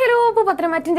Hello ഇപ്പോൾ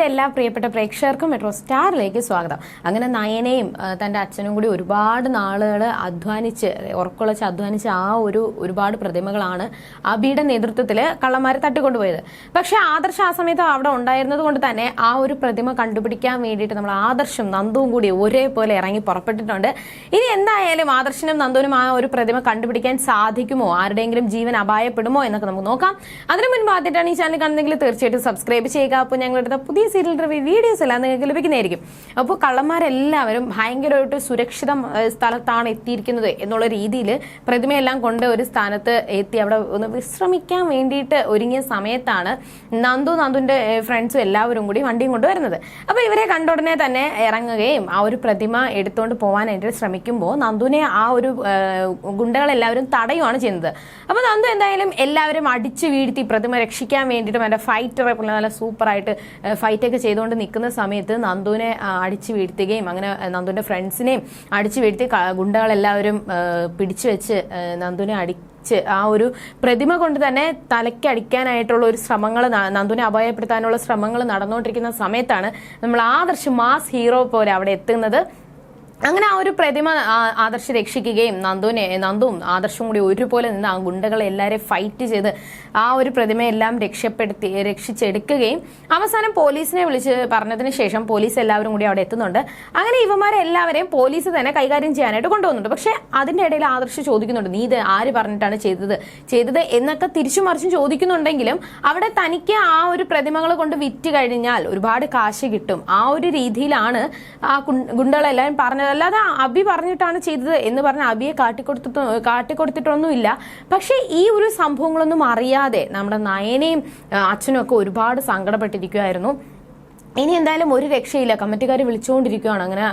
എല്ലാ പ്രിയപ്പെട്ട പ്രേക്ഷകർക്കും മെട്രോ സ്റ്റാറിലേക്ക് സ്വാഗതം. അങ്ങനെ നയനയും തന്റെ അച്ഛനും കൂടി ഒരുപാട് നാളുകൾ അധ്വാനിച്ച് ഉറക്കുളച്ച് അധ്വാനിച്ച് ആ ഒരു ഒരുപാട് പ്രതിമകളാണ് അബിയുടെ നേതൃത്വത്തിൽ കള്ളന്മാരെ തട്ടിക്കൊണ്ടുപോയത്. പക്ഷെ ആദർശ ആ സമയത്ത് അവിടെ ഉണ്ടായിരുന്നത് കൊണ്ട് തന്നെ ആ ഒരു പ്രതിമ കണ്ടുപിടിക്കാൻ വേണ്ടിയിട്ട് നമ്മൾ ആദർശം നന്ദുവും കൂടി ഒരേപോലെ ഇറങ്ങി പുറപ്പെട്ടിട്ടുണ്ട്. ഇനി എന്തായാലും ആദർശനും നന്ദുവിനും ആ ഒരു പ്രതിമ കണ്ടുപിടിക്കാൻ സാധിക്കുമോ? ആരുടെയെങ്കിലും ജീവൻ അപായപ്പെടുമോ എന്നൊക്കെ നമുക്ക് നോക്കാം. അതിനു മുൻപ് ആദ്യമായിട്ടാണ് ഈ ചാനൽ കാണുന്നെങ്കിൽ തീർച്ചയായിട്ടും സബ്സ്ക്രൈബ് ചെയ്യുക. അപ്പോൾ ഞങ്ങളുടെ പുതിയ സീരിയൽ റിവ്യൂ വീഡിയോസ് എല്ലാം നിങ്ങൾക്ക് ലഭിക്കുന്നതായിരിക്കും. അപ്പോൾ കള്ളന്മാരെല്ലാവരും ഭയങ്കരമായിട്ട് സുരക്ഷിത സ്ഥലത്താണ് എത്തിയിരിക്കുന്നത് എന്നുള്ള രീതിയിൽ പ്രതിമയെല്ലാം കൊണ്ട് ഒരു സ്ഥാനത്ത് എത്തി. അവിടെ ഒന്ന് വിശ്രമിക്കാൻ വേണ്ടിയിട്ട് ഒരുങ്ങിയ സമയത്താണ് നന്ദു നന്ദുവിന്റെ ഫ്രണ്ട്സും എല്ലാവരും കൂടി വണ്ടിയും കൊണ്ടുവരുന്നത് അപ്പോൾ ഇവരെ കണ്ട ഉടനെ തന്നെ ഇറങ്ങുകയും ആ ഒരു പ്രതിമ എടുത്തുകൊണ്ട് പോകാനായിട്ട് ശ്രമിക്കുമ്പോൾ നന്ദുവിനെ ആ ഒരു ഗുണ്ടകളെല്ലാവരും തടയുവാണ് ചെയ്യുന്നത്. അപ്പോൾ നന്ദു എന്തായാലും എല്ലാവരും അടിച്ചു വീഴ്ത്തി പ്രതിമ രക്ഷിക്കാൻ വേണ്ടിയിട്ട് അവന്റെ ഫൈറ്റർ നല്ല സൂപ്പറായിട്ട് ഫൈറ്റ് ഒക്കെ ചെയ്തുകൊണ്ട് നിൽക്കുന്ന സമയത്ത് നന്ദുവിനെ അടിച്ചു വീഴ്ത്തുകയും അങ്ങനെ നന്ദുവിന്റെ ഫ്രണ്ട്സിനെയും അടിച്ചു വീഴ്ത്തി ഗുണ്ടകളെല്ലാവരും പിടിച്ചു വെച്ച് നന്ദുവിനെ അടിച്ച് ആ ഒരു പ്രതിമ കൊണ്ട് തന്നെ തലയ്ക്ക് അടിക്കാനായിട്ടുള്ള ഒരു ശ്രമങ്ങൾ നന്ദുവിനെ അപായപ്പെടുത്താനുള്ള ശ്രമങ്ങൾ നടന്നുകൊണ്ടിരിക്കുന്ന സമയത്താണ് നമ്മൾ ആദർശ് മാസ് ഹീറോ പോലെ അവിടെ എത്തുന്നത്. അങ്ങനെ ആ ഒരു പ്രതിമ ആദർശ് രക്ഷിക്കുകയും നന്ദുവിനെ നന്ദുവും ആദർശവും കൂടി ഒരുപോലെ നിന്ന് ആ ഗുണ്ടകളെ എല്ലാവരെയും ഫൈറ്റ് ചെയ്ത് ആ ഒരു പ്രതിമയെല്ലാം രക്ഷപ്പെടുത്തി രക്ഷിച്ചെടുക്കുകയും അവസാനം പോലീസിനെ വിളിച്ച് പറഞ്ഞതിന് ശേഷം പോലീസ് എല്ലാവരും കൂടി അവിടെ എത്തുന്നുണ്ട്. അങ്ങനെ ഇവന്മാരെ എല്ലാവരെയും പോലീസ് തന്നെ കൈകാര്യം ചെയ്യാനായിട്ട് കൊണ്ടുപോകുന്നുണ്ട് പക്ഷേ അതിന്റെ ഇടയിൽ ആദർശ് ചോദിക്കുന്നുണ്ട് നീ ഇത് ആര് പറഞ്ഞിട്ടാണ് ചെയ്തത്? ചെയ്തത് എന്നൊക്കെ തിരിച്ചു മറിച്ചും ചോദിക്കുന്നുണ്ടെങ്കിലും അവിടെ തനിക്ക് ആ ഒരു പ്രതിമകൾ കൊണ്ട് വിറ്റ് കഴിഞ്ഞാൽ ഒരുപാട് കാശ് കിട്ടും. ആ ഒരു രീതിയിലാണ് ആ ഗുണ്ട- ഗുണ്ടകളെല്ലാവരും പറഞ്ഞത് അല്ലാതെ അബി പറഞ്ഞിട്ടാണ് ചെയ്തത് എന്ന് പറഞ്ഞ അബിയെ കാട്ടിക്കൊടുത്തിട്ട് കാട്ടിക്കൊടുത്തിട്ടൊന്നുമില്ല. പക്ഷേ ഈ ഒരു സംഭവങ്ങളൊന്നും അറിയാതെ നമ്മുടെ നയനയും അച്ഛനും ഒക്കെ ഒരുപാട് സങ്കടപ്പെട്ടിരിക്കുമായിരുന്നു ഇനി എന്തായാലും ഒരു രക്ഷയില്ല. കമ്മിറ്റിക്കാർ വിളിച്ചുകൊണ്ടിരിക്കുകയാണ് അങ്ങനെ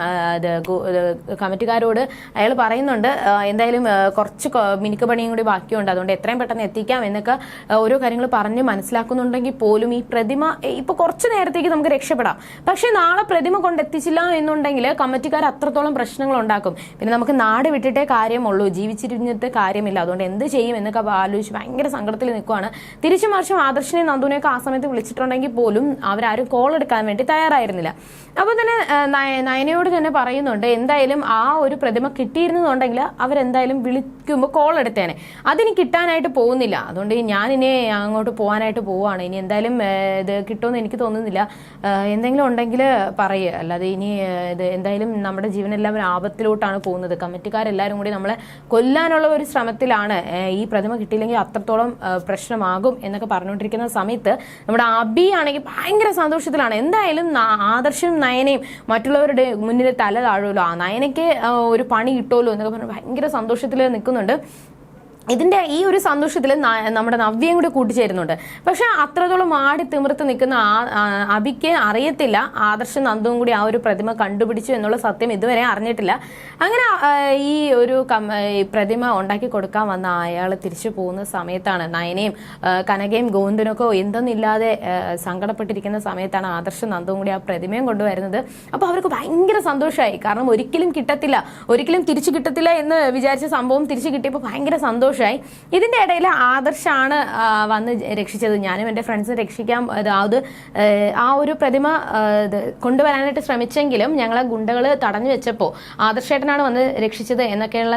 കമ്മിറ്റിക്കാരോട് അയാൾ പറയുന്നുണ്ട്. എന്തായാലും കുറച്ച് മിനുക്ക് പണിയും കൂടി ബാക്കിയുണ്ട്. അതുകൊണ്ട് എത്രയും പെട്ടെന്ന് എത്തിക്കാം എന്നൊക്കെ ഓരോ കാര്യങ്ങൾ പറഞ്ഞ് മനസ്സിലാക്കുന്നുണ്ടെങ്കിൽ പോലും ഈ പ്രതിമ ഇപ്പൊ കുറച്ച് നേരത്തേക്ക് നമുക്ക് രക്ഷപ്പെടാം. പക്ഷെ നാളെ പ്രതിമ കൊണ്ടെത്തിച്ചില്ല എന്നുണ്ടെങ്കിൽ കമ്മിറ്റിക്കാർ അത്രത്തോളം പ്രശ്നങ്ങൾ ഉണ്ടാക്കും. പിന്നെ നമുക്ക് നാട് വിട്ടിട്ടേ കാര്യമുള്ളൂ. ജീവിച്ചിരുന്നിട്ട് കാര്യമില്ല. അതുകൊണ്ട് എന്ത് ചെയ്യും എന്നൊക്കെ ആലോചിച്ച് ഭയങ്കര സങ്കടത്തിൽ നിൽക്കുവാണ് തിരിച്ചു മറിച്ചും ആദർശനെ നന്ദുവിനെയൊക്കെ ആ സമയത്ത് വിളിച്ചിട്ടുണ്ടെങ്കിൽ പോലും അവരാരും കോൾ എടുക്കാൻ വേണ്ടി തയ്യാറായിരുന്നില്ല. അപ്പോൾ തന്നെ നയ- നയനയോട് തന്നെ പറയുന്നുണ്ട് എന്തായാലും ആ ഒരു പ്രതിമ കിട്ടിയിരുന്നതുണ്ടെങ്കിൽ അവരെന്തായാലും വിളിക്കുമ്പോൾ കോൾ എടുത്തേനെ. അതിന് കിട്ടാനായിട്ട് പോകുന്നില്ല. അതുകൊണ്ട് ഞാൻ ഇനി അങ്ങോട്ട് പോകാനായിട്ട് പോവാണ് ഇനി എന്തായാലും ഇത് കിട്ടുമെന്ന് എനിക്ക് തോന്നുന്നില്ല. എന്തെങ്കിലും ഉണ്ടെങ്കിൽ പറയുക അല്ലാതെ ഇനി ഇത് എന്തായാലും നമ്മുടെ ജീവനെല്ലാം ഒരു ആപത്തിലോട്ടാണ് പോകുന്നത്. കമ്മിറ്റിക്കാരെല്ലാവരും കൂടി നമ്മളെ കൊല്ലാനുള്ള ഒരു ശ്രമത്തിലാണ് ഈ പ്രതിമ കിട്ടിയില്ലെങ്കിൽ അത്രത്തോളം പ്രശ്നമാകും എന്നൊക്കെ പറഞ്ഞുകൊണ്ടിരിക്കുന്ന സമയത്ത് നമ്മുടെ അബി ആണെങ്കിൽ ഭയങ്കര സന്തോഷത്തിലാണ്. എന്തായാലും ന- ആദർശം നയനയും മറ്റുള്ളവരുടെ മുന്നിൽ തല താഴുമല്ലോ ആ നയനയ്ക്ക് ഒരു പണി കിട്ടുമല്ലോ എന്നൊക്കെ പറഞ്ഞ് ഭയങ്കര സന്തോഷത്തിൽ നിൽക്കുന്നുണ്ട് ഇതിന്റെ ഈ ഒരു സന്തോഷത്തിൽ നമ്മുടെ നവ്യം കൂടി കൂട്ടിച്ചേരുന്നുണ്ട്. പക്ഷെ അത്രത്തോളം ആടി തിമിർത്ത് നിൽക്കുന്ന ആ- അബിക്ക് അറിയത്തില്ല. ആദർശ നന്ദവും കൂടി ആ ഒരു പ്രതിമ കണ്ടുപിടിച്ചു എന്നുള്ള സത്യം ഇതുവരെ അറിഞ്ഞിട്ടില്ല. അങ്ങനെ ഈ ഒരു പ്രതിമ ഉണ്ടാക്കി കൊടുക്കാൻ വന്ന അയാൾ തിരിച്ചു പോകുന്ന സമയത്താണ് നയനയും കനകയും ഗോവിന്ദനൊക്കെ എന്തെന്നില്ലാതെ സങ്കടപ്പെട്ടിരിക്കുന്ന സമയത്താണ് ആദർശ നന്ദവും കൂടി ആ പ്രതിമയും കൊണ്ടുവരുന്നത്. അപ്പോൾ അവർക്ക് ഭയങ്കര സന്തോഷമായി കാരണം ഒരിക്കലും കിട്ടത്തില്ല. ഒരിക്കലും തിരിച്ചു കിട്ടത്തില്ല എന്ന് വിചാരിച്ച സംഭവം തിരിച്ചു കിട്ടിയപ്പോൾ ഭയങ്കര സന്തോഷമായി ഇതിന്റെ ഇടയിൽ ആദർശാണ് വന്ന് രക്ഷിച്ചത്. ഞാനും എന്റെ ഫ്രണ്ട്സിനെ രക്ഷിക്കാൻ അതായത് ആ ഒരു പ്രതിമ കൊണ്ടുവരാനായിട്ട് ശ്രമിച്ചെങ്കിലും ഞങ്ങളെ ഗുണ്ടകൾ തടഞ്ഞു വെച്ചപ്പോൾ ആദർശേട്ടനാണ് വന്ന് രക്ഷിച്ചത് എന്നൊക്കെയുള്ള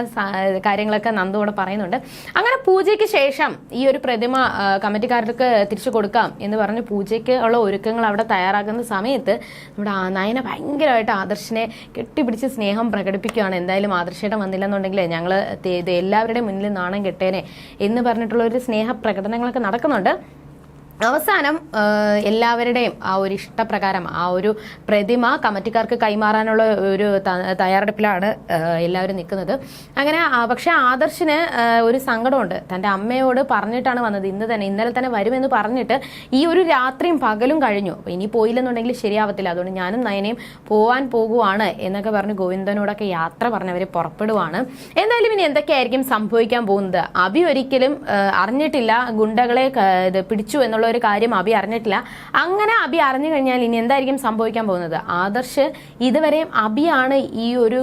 കാര്യങ്ങളൊക്കെ നന്ദോടെ പറയുന്നുണ്ട്. അങ്ങനെ പൂജയ്ക്ക് ശേഷം ഈ ഒരു പ്രതിമ കമ്മിറ്റിക്കാർക്ക് തിരിച്ചു കൊടുക്കാം എന്ന് പറഞ്ഞ് പൂജയ്ക്ക് ഉള്ള ഒരുക്കങ്ങൾ അവിടെ തയ്യാറാക്കുന്ന സമയത്ത് നമ്മുടെ നയന ഭയങ്കരമായിട്ട് ആദർശിനെ കെട്ടിപ്പിടിച്ച് സ്നേഹം പ്രകടിപ്പിക്കുകയാണ്. എന്തായാലും ആദർശേട്ടൻ വന്നില്ലെന്നുണ്ടെങ്കിൽ ഞങ്ങൾ എല്ലാവരുടെയും മുന്നിൽ നാണം കെട്ടേനെ എന്ന് പറഞ്ഞിട്ടുള്ള ഒരു സ്നേഹ പ്രകടനങ്ങളൊക്കെ നടക്കുന്നുണ്ട്. അവസാനം എല്ലാവരുടെയും ആ ഒരു ഇഷ്ടപ്രകാരം ആ ഒരു പ്രതിമ കമ്മിറ്റിക്കാർക്ക് കൈമാറാനുള്ള ഒരു തയ്യാറെടുപ്പിലാണ് എല്ലാവരും നിൽക്കുന്നത്. അങ്ങനെ പക്ഷേ ആദർശിന് ഒരു സങ്കടമുണ്ട്. തന്റെ അമ്മയോട് പറഞ്ഞിട്ടാണ് വന്നത് ഇന്ന് തന്നെ ഇന്നലെ തന്നെ വരുമെന്ന് പറഞ്ഞിട്ട് ഈ ഒരു രാത്രിയും പകലും കഴിഞ്ഞു. ഇനി പോയില്ലെന്നുണ്ടെങ്കിൽ ശരിയാവത്തില്ല. അതുകൊണ്ട് ഞാനും നയനയും പോവാൻ പോകുവാണ് എന്നൊക്കെ പറഞ്ഞ് ഗോവിന്ദനോടൊക്കെ യാത്ര പറഞ്ഞവർ പുറപ്പെടുവാണ്. എന്തായാലും ഇനി എന്തൊക്കെയായിരിക്കും സംഭവിക്കാൻ പോകുന്നത്? അഭി ഒരിക്കലും അറിഞ്ഞിട്ടില്ല. ഗുണ്ടകളെ പിടിച്ചു എന്നുള്ള ഒരു കാര്യം അബി അറിഞ്ഞിട്ടില്ല. അങ്ങനെ അബി അറിഞ്ഞു കഴിഞ്ഞാൽ ഇനി എന്തായിരിക്കും സംഭവിക്കാൻ പോകുന്നത്? ആദർശ് ഇതുവരെയും അബിയാണ് ഈ ഒരു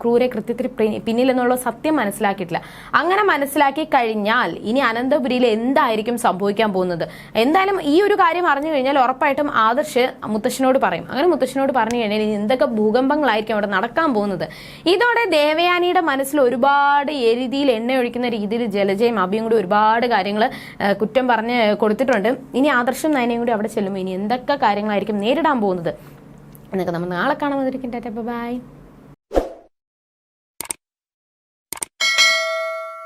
ക്രൂര കൃത്യത്തിന് പിന്നിൽ പിന്നിലെന്നുള്ള സത്യം മനസ്സിലാക്കിയിട്ടില്ല. അങ്ങനെ മനസ്സിലാക്കി കഴിഞ്ഞാൽ ഇനി അനന്തപുരിയിൽ എന്തായിരിക്കും സംഭവിക്കാൻ പോകുന്നത്? എന്തായാലും ഈ ഒരു കാര്യം അറിഞ്ഞു കഴിഞ്ഞാൽ ഉറപ്പായിട്ടും ആദർശ് മുത്തശ്ശനോട് പറയും. അങ്ങനെ മുത്തശ്ശനോട് പറഞ്ഞു കഴിഞ്ഞാൽ ഇനി എന്തൊക്കെ ഭൂകമ്പങ്ങളായിരിക്കും അവിടെ നടക്കാൻ പോകുന്നത്? ഇതോടെ ദേവയാനിയുടെ മനസ്സിൽ ഒരുപാട് എരുതിയിൽ എണ്ണ ഒഴിക്കുന്ന രീതിയിൽ ജലജയും അഭിയും കൂടി ഒരുപാട് കാര്യങ്ങൾ കുറ്റം പറഞ്ഞ് കൊടുത്തിട്ടുണ്ട്. ഇനി ആദർശം നയനയും കൂടി അവിടെ ചെല്ലുമ്പോൾ ഇനി എന്തൊക്കെ കാര്യങ്ങളായിരിക്കും നേരിടാൻ പോകുന്നത് എന്നൊക്കെ നമ്മൾ നാളെ കാണാൻ വന്നിരിക്കും. Tata bye.